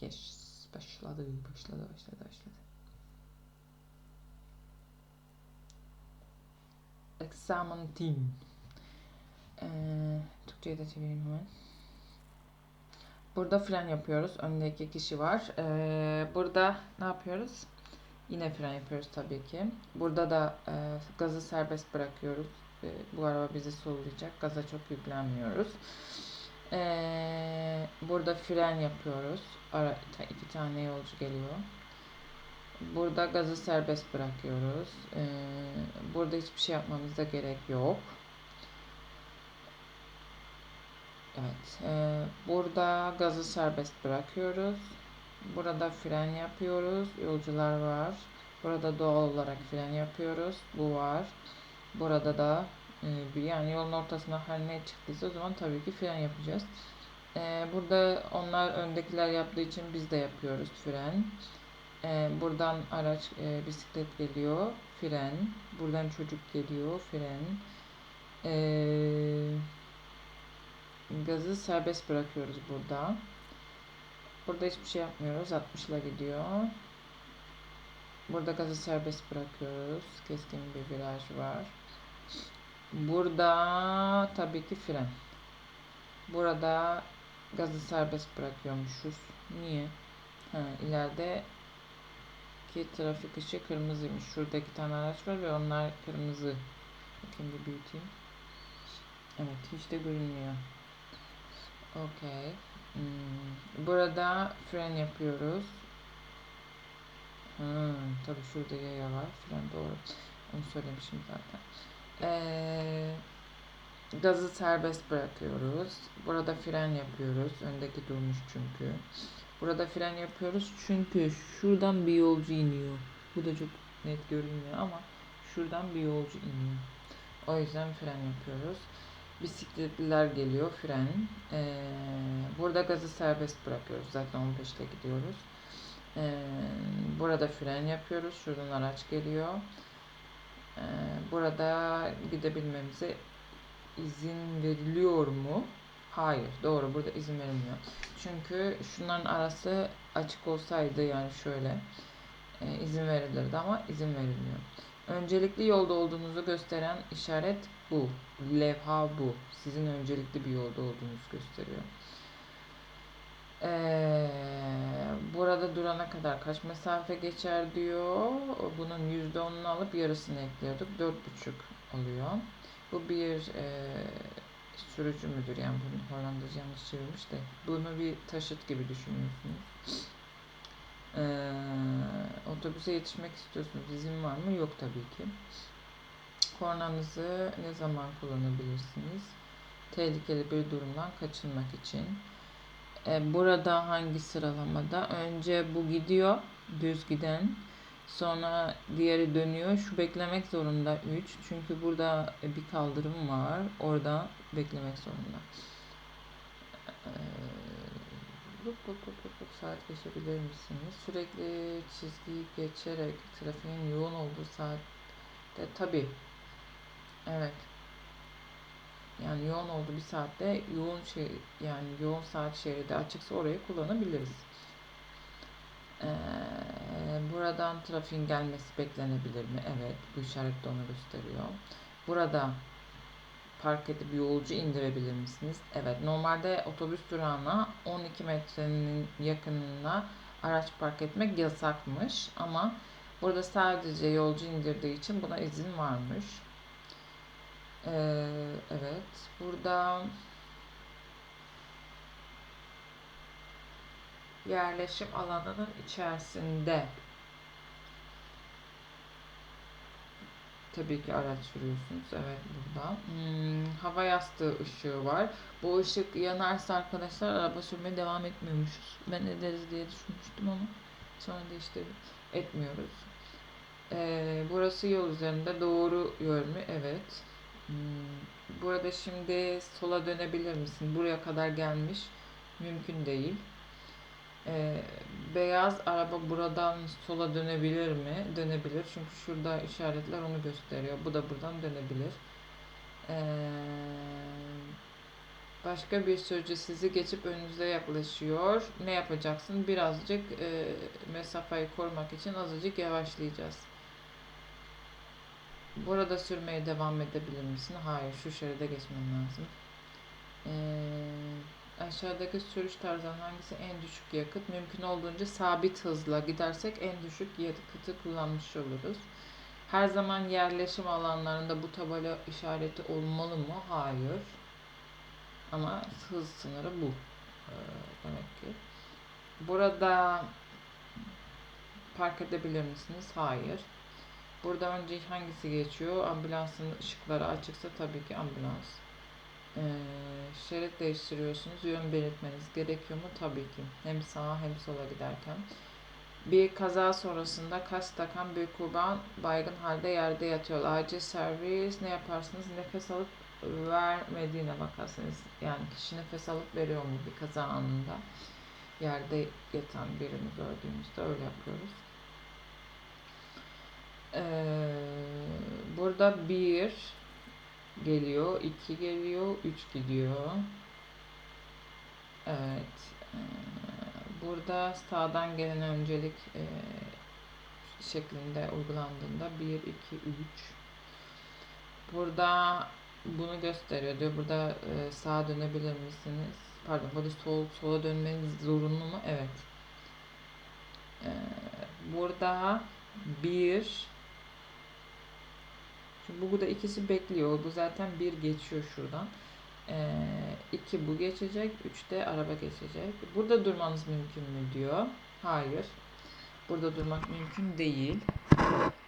Geç. Başladı, başladı, başladı, başladı. Examen team. Ee, Türkçe'ye de çevireyim hemen. Burada fren yapıyoruz. Önde iki kişi var. Ee, burada ne yapıyoruz? Yine fren yapıyoruz tabii ki. Burada da e, gazı serbest bırakıyoruz. E, bu araba bizi sollayacak. Gaza çok yüklenmiyoruz. E, burada fren yapıyoruz. Ara, iki tane yolcu geliyor. Burada gazı serbest bırakıyoruz. E, burada hiçbir şey yapmamıza gerek yok. Evet. e, burada gazı serbest bırakıyoruz. Burada fren yapıyoruz. Yolcular var. Burada doğal olarak fren yapıyoruz. Bu var. Burada da e, bir yani yolun ortasına her ne çıktıysa o zaman tabii ki fren yapacağız. E, burada onlar öndekiler yaptığı için biz de yapıyoruz fren. E, buradan araç e, bisiklet geliyor. Fren. Buradan çocuk geliyor. Fren. Gazı serbest bırakıyoruz burada. Burada hiçbir şey yapmıyoruz. 60 ile gidiyor. Burada gazı serbest bırakıyoruz. Keskin bir viraj var. Burada tabii ki fren. Burada gazı serbest bırakıyormuşuz. Niye? Ha, ileride ki trafik ışığı kırmızıymış. Şurada iki tane araç var ve onlar kırmızı. Bakayım bir büyüteyim. Evet hiç de görünmüyor. Okey. Hmm, Burada fren yapıyoruz. Hmm, tabii şurada yaya var. Fren doğru. Onu söylemişim zaten. Ee, gazı serbest bırakıyoruz. Burada fren yapıyoruz. Öndeki durmuş çünkü. Burada fren yapıyoruz çünkü şuradan bir yolcu iniyor. Bu da çok net görünmüyor ama şuradan bir yolcu iniyor. O yüzden fren yapıyoruz. Bisikletliler geliyor fren. Ee, burada gazı serbest bırakıyoruz. Zaten 15'te gidiyoruz. Ee, burada fren yapıyoruz. Şuradan araç geliyor. Ee, burada gidebilmemize izin veriliyor mu? Hayır. Doğru. Burada izin verilmiyor. Çünkü şunların arası açık olsaydı yani şöyle e, izin verilirdi ama izin verilmiyor. Öncelikli yolda olduğunuzu gösteren işaret bu. Levha bu. Sizin öncelikli bir yolda olduğunuzu gösteriyor. Ee, burada durana kadar kaç mesafe geçer diyor. Bunun %10'unu alıp yarısını ekliyorduk. 4,5 oluyor. Bu bir e, sürücü müdür yani bunu Hollanda'ca yanlış çevirmiş de. Bunu bir taşıt gibi düşünüyorsunuz. Ee, otobüse yetişmek istiyorsunuz. İzin var mı? Yok tabii ki. Kornanızı ne zaman kullanabilirsiniz? Tehlikeli bir durumdan kaçınmak için. Ee, burada hangi sıralamada? Önce bu gidiyor. Düz giden. Sonra diğeri dönüyor. Şu beklemek zorunda 3. Çünkü burada bir kaldırım var. Orada beklemek zorunda. Ee, Hop hop hop hop hop saat geçebilir misiniz? Sürekli çizgiyi geçerek trafiğin yoğun olduğu saatte tabi. Evet. Yani yoğun olduğu bir saatte yoğun şey yani yoğun saat şeridi açıksa orayı kullanabiliriz. Ee, buradan trafiğin gelmesi beklenebilir mi? Evet. Bu işaret de onu gösteriyor. Burada park edip yolcu indirebilir misiniz? Evet. Normalde otobüs durağına 12 metrenin yakınına araç park etmek yasakmış. Ama burada sadece yolcu indirdiği için buna izin varmış. Ee, evet. Burada yerleşim alanının içerisinde Tabii ki araç sürüyorsunuz. Evet burada. Hmm, hava yastığı ışığı var. Bu ışık yanarsa arkadaşlar araba sürmeye devam etmiyormuşuz. Ben ederiz diye düşünmüştüm ama sonra da etmiyoruz. Ee, burası yol üzerinde doğru mü? Evet. Hmm, burada şimdi sola dönebilir misin? Buraya kadar gelmiş. Mümkün değil. Ee, beyaz araba buradan sola dönebilir mi? Dönebilir. Çünkü şurada işaretler onu gösteriyor. Bu da buradan dönebilir. Ee, Başka bir sürücü sizi geçip önünüze yaklaşıyor. Ne yapacaksın? Birazcık e, mesafeyi korumak için azıcık yavaşlayacağız. Burada sürmeye devam edebilir misin? Hayır, şu şeride geçmem lazım. Ee, aşağıdaki sürüş tarzından hangisi en düşük yakıt? Mümkün olduğunca sabit hızla gidersek en düşük yakıtı kullanmış oluruz. Her zaman yerleşim alanlarında bu tabela işareti olmalı mı? Hayır. Ama hız sınırı bu. Ee, demek ki. Burada park edebilir misiniz? Hayır. Burada önce hangisi geçiyor? Ambulansın ışıkları açıksa tabii ki ambulans. Ee, şerit değiştiriyorsunuz. Yön belirtmeniz gerekiyor mu? Tabii ki. Hem sağa hem sola giderken. Bir kaza sonrasında kas takan bir kurban baygın halde yerde yatıyor. Acil servis ne yaparsınız? Nefes alıp vermediğine bakarsınız. Yani kişi nefes alıp veriyor mu bir kaza anında? Yerde yatan birini gördüğümüzde öyle yapıyoruz. Ee, burada bir geliyor, iki geliyor, üç gidiyor. Evet. Ee, burada sağdan gelen öncelik e, şeklinde uygulandığında 1, 2, 3 Burada bunu gösteriyor diyor. Burada e, sağa dönebilir misiniz? Pardon, burada sol sola dönmeniz zorunlu mu? Evet. Ee, burada bir Bu burada ikisi bekliyor. Bu zaten bir geçiyor şuradan. Ee, iki bu geçecek. Üç de araba geçecek. Burada durmanız mümkün mü diyor. Hayır. Burada durmak mümkün değil.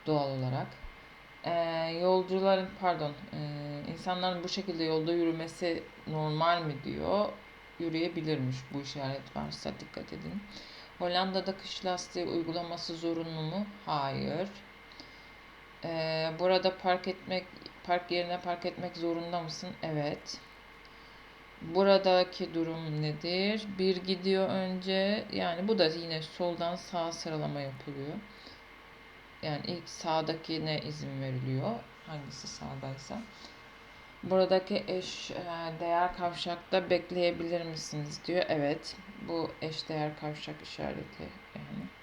Doğal olarak. Ee, yolcuların pardon e, insanların bu şekilde yolda yürümesi normal mi diyor. Yürüyebilirmiş bu işaret varsa dikkat edin. Hollanda'da kış lastiği uygulaması zorunlu mu? Hayır. Ee, burada park etmek, park yerine park etmek zorunda mısın? Evet. Buradaki durum nedir? Bir gidiyor önce. Yani bu da yine soldan sağa sıralama yapılıyor. Yani ilk sağdakine izin veriliyor. Hangisi sağdaysa. Buradaki eş e, değer kavşakta bekleyebilir misiniz diyor. Evet. Bu eş değer kavşak işareti yani.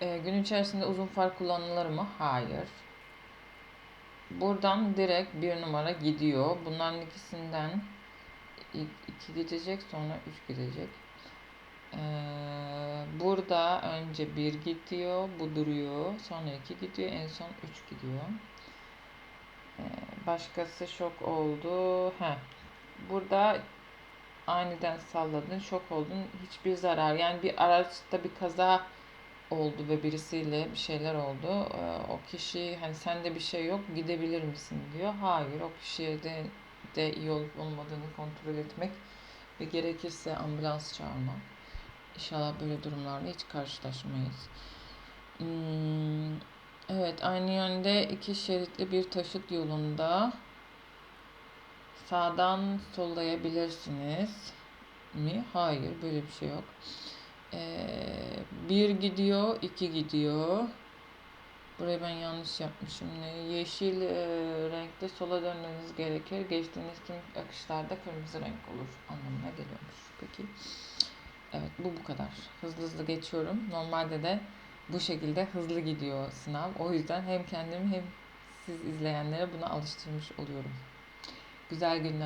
E, gün içerisinde uzun far kullanılır mı? Hayır. Buradan direkt bir numara gidiyor. Bunların ikisinden iki gidecek sonra üç gidecek. Ee, burada önce bir gidiyor, bu duruyor, sonra iki gidiyor, en son üç gidiyor. Ee, başkası şok oldu. Heh. Burada aniden salladın, şok oldun, hiçbir zarar. Yani bir araçta bir kaza oldu ve birisiyle bir şeyler oldu. Ee, o kişi hani sende bir şey yok gidebilir misin diyor. Hayır o kişiye de, de iyi olup olmadığını kontrol etmek ve gerekirse ambulans çağırmak. İnşallah böyle durumlarla hiç karşılaşmayız. Hmm, evet aynı yönde iki şeritli bir taşıt yolunda sağdan sollayabilirsiniz mi? Hayır böyle bir şey yok. Ee, bir gidiyor, iki gidiyor. Burayı ben yanlış yapmışım. Yeşil e, renkte sola dönmeniz gerekir. Geçtiğiniz tüm akışlarda kırmızı renk olur anlamına geliyormuş. Peki. Evet bu bu kadar. Hızlı hızlı geçiyorum. Normalde de bu şekilde hızlı gidiyor sınav. O yüzden hem kendimi hem siz izleyenlere buna alıştırmış oluyorum. Güzel günler